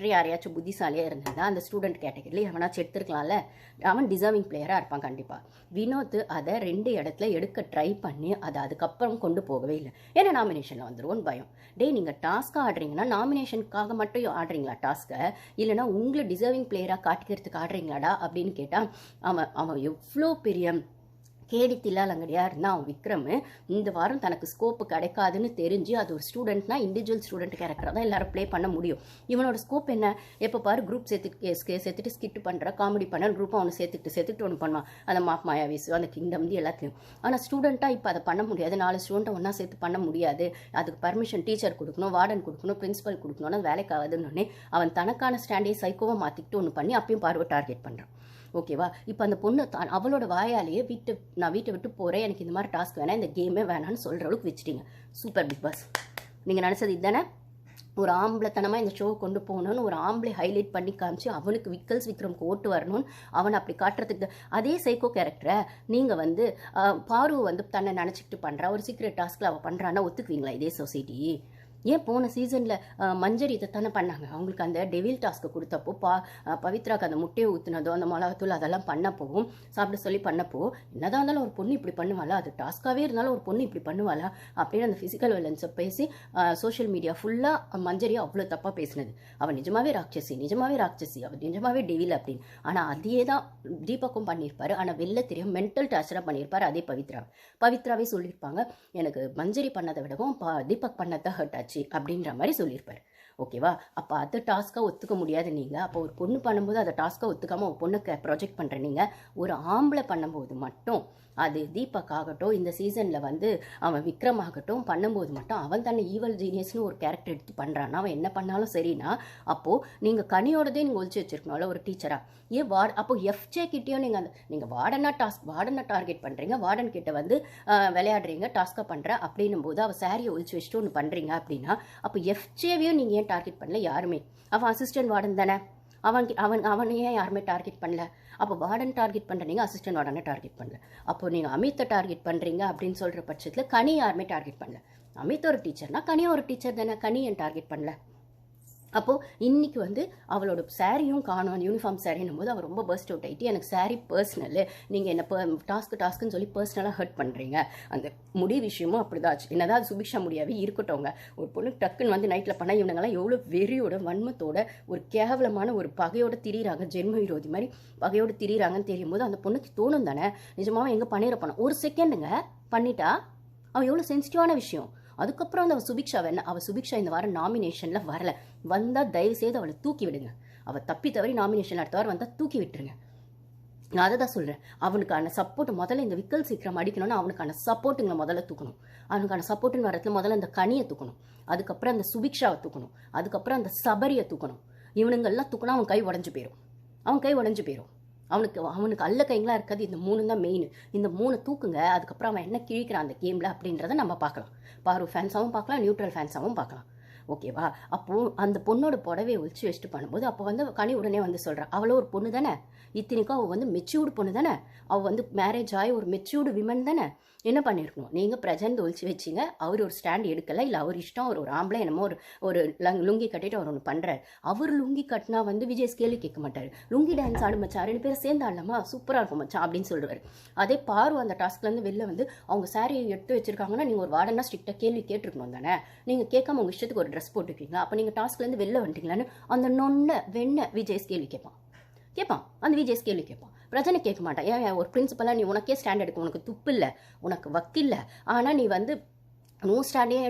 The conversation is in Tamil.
கேரக்டர் யாரையாச்சும் புத்திசாலியாக இருந்தால் அந்த ஸ்டூடெண்ட் கேட்டகரியில் எவனாச்சும் எடுத்துருக்கலாம்ல? அவன் டிசர்விங் பிளேயராக இருப்பான் கண்டிப்பாக வினோத் அதை ரெண்டு இடத்துல எடுக்க ட்ரை பண்ணி அதை அதுக்கப்புறம் கொண்டு போகவே இல்லை. ஏன்னா நாமினேஷனில் வந்துடுவோன்னு பயம். டே நீங்கள் டாஸ்க்காக ஆடுறீங்கன்னா நாமினேஷனுக்காக மட்டும் ஆடுறீங்களா டாஸ்க்கை இல்லைனா உங்களை டிசர்விங் பிளேயராக காட்டிக்கிறதுக்கு ஆடுறீங்களாடா? அப்படின்னு கேட்டால் அவன் அவன் எவ்வளோ பெரிய கேடி தில்லாலங்கடியாக நான் அவன் விக்ரம் இந்த வாரம் தனக்கு ஸ்கோப்பு கிடைக்காதுன்னு தெரிஞ்சு அது ஒரு ஸ்டூடெண்ட்னா இண்டிவிஜுவல் ஸ்டூடெண்ட் கேரக்டராக தான் எல்லாரும் ப்ளே பண்ண முடியும். இவனோட ஸ்கோப் என்ன? எப்போ பாரு குரூப் சேர்த்துட்டு சேர்த்துட்டு ஸ்கிட் பண்ணுற காமெடி பண்ண குரூப் அவனை சேர்த்துட்டு சேர்த்துட்டு ஒன்று பண்ணுவான். அந்த மாப் மாயாவிஸ் அந்த கிங்டம் எல்லாத்தையும் ஆனால் ஸ்டூடெண்ட்டாக இப்போ அதை பண்ண முடியாது. நாலு ஸ்டூடெண்ட்டை ஒன்றா சேர்த்து பண்ண முடியாது. அதுக்கு பர்மிஷன் டீச்சர் கொடுக்கணும் வார்டன் கொடுக்கணும் பிரின்ஸிபல் கொடுக்கணும்னா வேலைக்கு ஆகுதுன்னு அவன் தனக்கான ஸ்டாண்டே சைக்கோவை மாற்றிக்கிட்டு ஒன்று பண்ணி அப்பயும் பார்வை டார்கெட் பண்ணுறான் ஓகேவா இப்போ அந்த பொண்ணு தான் அவளோட வாயாலேயே வீட்டு நான் வீட்டை விட்டு போகிறேன் எனக்கு இந்த மாதிரி டாஸ்க் வேணாம். இந்த கேமே வேணாம்னு சொல்கிற அளவுக்கு வச்சுட்டீங்க. சூப்பர் பிக் பாஸ் நீங்கள் நினச்சது இதுதானே? ஒரு ஆம்பளைத்தனமாக இந்த ஷோ கொண்டு போகணும்னு ஒரு ஆம்பளை ஹைலைட் பண்ணி காமிச்சு அவனுக்கு விக்கல்ஸ் விக்ரம்க்கு ஓட்டு வரணும்னு அவனை அப்படி காட்டுறதுக்கு அதே சைக்கோ கேரக்டரை நீங்கள் வந்து பார்வை வந்து தன்னை நினச்சிக்கிட்டு பண்ணுறா ஒரு சீக்ரெட் டாஸ்க்கில் அவள் பண்ணுறான்னா ஒத்துக்குவீங்களா இதே சொசைட்டி ஏன் போன சீசனில் மஞ்சரி இதை தானே பண்ணாங்க? அவங்களுக்கு அந்த டெவில் டாஸ்க்கு கொடுத்தப்போ பா பவித்ராக்கு அந்த முட்டையை ஊற்றுனதோ அந்த மிளகாத்தூள் அதெல்லாம் பண்ணப்போ சாப்பிட சொல்லி பண்ணப்போ என்னதான் இருந்தாலும் ஒரு பொண்ணு இப்படி பண்ணுவாளா? அது டாஸ்க்காகவே இருந்தாலும் ஒரு பொண்ணு இப்படி பண்ணுவாளா? அப்படின்னு அந்த ஃபிசிக்கல் வயலன்ஸை பேசி சோஷியல் மீடியா ஃபுல்லாக மஞ்சரி அவ்வளோ தப்பாக பேசினது. அவள் நிஜமாவே ராட்சசி நிஜமாவே ராட்சசி அவள் நிஜமாவே டெவில் அப்படின்னு. ஆனால் அதையே தான் தீபக்கும் பண்ணியிருப்பார். ஆனால் வெளில தெரியும் மென்டல் டார்ச்சராக பண்ணியிருப்பாரு அதே பவித்ரா. பவித்ராவே சொல்லியிருப்பாங்க எனக்கு மஞ்சரி பண்ணதை விடவும் பா தீபக் பண்ணதான் ஹர்ட் ஆச்சு. அப்படின்ற மாதிரி சொல்லியிருப்பாரு. ஓகேவா? அப்போ அதை டாஸ்க்காக ஒத்துக்க முடியாது நீங்கள் அப்போ ஒரு பொண்ணு பண்ணும்போது அதை டாஸ்க்காக ஒத்துக்காமல் ஒரு பொண்ணுக்கு ப்ரொஜெக்ட் பண்ணுற நீங்கள் ஒரு ஆம்பளை பண்ணும்போது மட்டும் அது தீபக் ஆகட்டும் இந்த சீசனில் வந்து அவன் விக்ரம் ஆகட்டும் பண்ணும்போது மட்டும் அவன் தன்னை ஈவல் ஜீனியஸ்னு ஒரு கேரக்டர் எடுத்து பண்ணுறான்னா அவன் என்ன பண்ணாலும் சரினா அப்போது நீங்கள் கனியோடதே நீங்கள் ஒழிச்சு வச்சிருக்கணும்ல ஒரு டீச்சராக ஏன் வார்ட் அப்போ எஃப்ஜே கிட்டேயும் நீங்கள் அந்த நீங்கள் வார்டனா டாஸ்க் வார்டனை டார்கெட் பண்ணுறீங்க வார்டன் கிட்ட வந்து விளையாடுறீங்க டாஸ்க்காக பண்ணுற அப்படின்னும் போது அவள் சாரியை ஒழிச்சு வச்சுட்டு ஒன்று பண்ணுறீங்க அப்படின்னா அப்போ எஃப்ஜேவையும் நீங்கள் ஏன் டார்கெட் பண்ணல யாருமே. அவன் அசிஸ்டன்ட் வார்டன் தானே. அவன் அவன் அவனையே ஏன் யாருமே டார்கெட் பண்ணல. அப்போ வார்டன் டார்கெட் பண்ணுறீங்க அசிஸ்டன்ட் வார்டனை டார்கெட் பண்ணல. அப்போ நீங்கள் அமித்தை டார்கெட் பண்ணுறீங்க அப்படின்னு சொல்கிற பட்சத்தில் கனி யாருமே டார்கெட் பண்ணல. அமித் ஒரு டீச்சர்னா கனி ஒரு டீச்சர் தானே. கனி ஏன் டார்கெட் பண்ணல? அப்போது இன்றைக்கி வந்து அவளோட சாரியும் காணும் யூனிஃபார்ம் சாரின்னும் போது அவள் ரொம்ப பர்ஸ்ட் அவுட் ஆகிட்டு எனக்கு சாரி பர்சனல் நீங்கள் என்ன டாஸ்க்கு டாஸ்க்குன்னு சொல்லி பர்சனலாக ஹர்ட் பண்ணுறீங்க அந்த முடி விஷயமும் அப்படி தான் ஆச்சு. என்னதான் தான் சுபிக்ஷா முடியாவே இருக்கட்டவங்க ஒரு பொண்ணு டக்குன்னு வந்து நைட்டில் பண்ணால் இவனுங்களாம் எவ்வளோ வெறியோட வன்மத்தோட ஒரு கேவலமான ஒரு பகையோட திரியிறாங்க. ஜென்ம விரோதி மாதிரி பகையோட திரியிறாங்கன்னு தெரியும் போது அந்த பொண்ணுக்கு தோணும் தானே? நிஜமாவே எங்கே பண்ணிட போனோம் ஒரு செகண்டுங்க பண்ணிட்டா அவள் எவ்வளோ சென்சிட்டிவான விஷயம். அதுக்கப்புறம் அந்த அவ சுபிக்ஷா வேணா அவள் சுபிக்ஷா இந்த வாரம் நாமினேஷனில் வரல. வந்தால் தயவு செய்து அவளை தூக்கி விடுங்க. அவள் தப்பி தவறி நாமினேஷன் அடுத்த வாரம் வந்தால் தூக்கி விட்டுருங்க. நான் அதை தான் சொல்கிறேன் அவனுக்கான சப்போர்ட் முதல்ல இந்த விக்கல் சீக்கிரம் அடிக்கணும்னா அவனுக்கான சப்போர்ட்டுங்களை முதல்ல தூக்கணும். அவனுக்கான சப்போர்ட்டுன்னு வரத்துல முதல்ல அந்த கனியை தூக்கணும். அதுக்கப்புறம் அந்த சுபிக்ஷாவை தூக்கணும். அதுக்கப்புறம் அந்த சபரியை தூக்கணும். இவனுங்கெல்லாம் தூக்கினா அவன் கை உடஞ்சு போயிடும் அவன் கை உடஞ்சு போயிடும் அவனுக்கு அவனுக்கு அல்ல கைங்களா இருக்கிறது. இந்த மூணு தான் மெயின் இந்த மூணு தூக்குங்க அதுக்கப்புறம் அவன் என்ன கிழிக்கிறான் அந்த கேமில் அப்படின்றத நம்ம பார்க்கலாம். பாரு ஃபேன்ஸாகவும் பார்க்கலாம் நியூட்ரல் ஃபேன்ஸாகவும் பார்க்கலாம். ஓகேவா? அப்போது அந்த பொண்ணோட புடவையை ஒழிச்சு வச்சுட்டு பண்ணும்போது அப்போ வந்து கனி உடனே வந்து சொல்கிறா அவ்வளோ ஒரு பொண்ணு தானே? இத்தனைக்கும் அவள் வந்து மெச்சூர்டு பொண்ணு தானே? அவள் வந்து மேரேஜ் ஆகி ஒரு மெச்சூர்டு விமன் தானே? என்ன பண்ணியிருக்கணும் நீங்கள் பிரஜண்ட் ஒழிச்சு வச்சிங்க அவர் ஒரு ஸ்டாண்ட் எடுக்கலை இல்லை அவர் இஷ்டம் அவர் ஒரு ஆம்பளை என்னமோ ஒரு ஒரு லங் லுங்கி கட்டிட்டு அவர் ஒன்று பண்ணுறாரு அவர் லுங்கி கட்டினா வந்து விஜய் கேள்வி கேட்க மாட்டார். லுங்கி டான்ஸ் ஆடு மச்சான் ரெண்டு பேரும் சேர்ந்து ஆடலாமா சூப்பராக இருக்கும் மச்சான் அப்படின்னு சொல்லுவார். அதே பாரு அந்த டாஸ்க்லேருந்து வெளில வந்து அவங்க சாரியை எடுத்து வச்சிருக்காங்கன்னா நீங்கள் ஒரு வார்டனாக ஸ்ட்ரிக்டாக கேள்வி கேட்டிருக்கணும் தானே? நீங்கள் கேட்காம உங்கள் இஷ்டத்துக்கு ஒரு ட்ரெஸ் போட்டுருக்கீங்க. அப்போ நீங்கள் டாஸ்க்லேருந்து வெளில வந்துட்டீங்களான்னு அந்த நொன்ன வெண்ண விஜய் கேள்வி கேட்பான். கேட்பான். அந்த விஜய் கேள்வி கேட்பான். பிரச்சனை கேட்க மாட்டான். ஏன் ஒரு பிரின்சிபலாக நீ உனக்கே ஸ்டாண்ட் எடுக்கும் உனக்கு துப்பு இல்லை உனக்கு வக்கில்ல ஆனால் நீ வந்து நோ ஸ்டாண்டே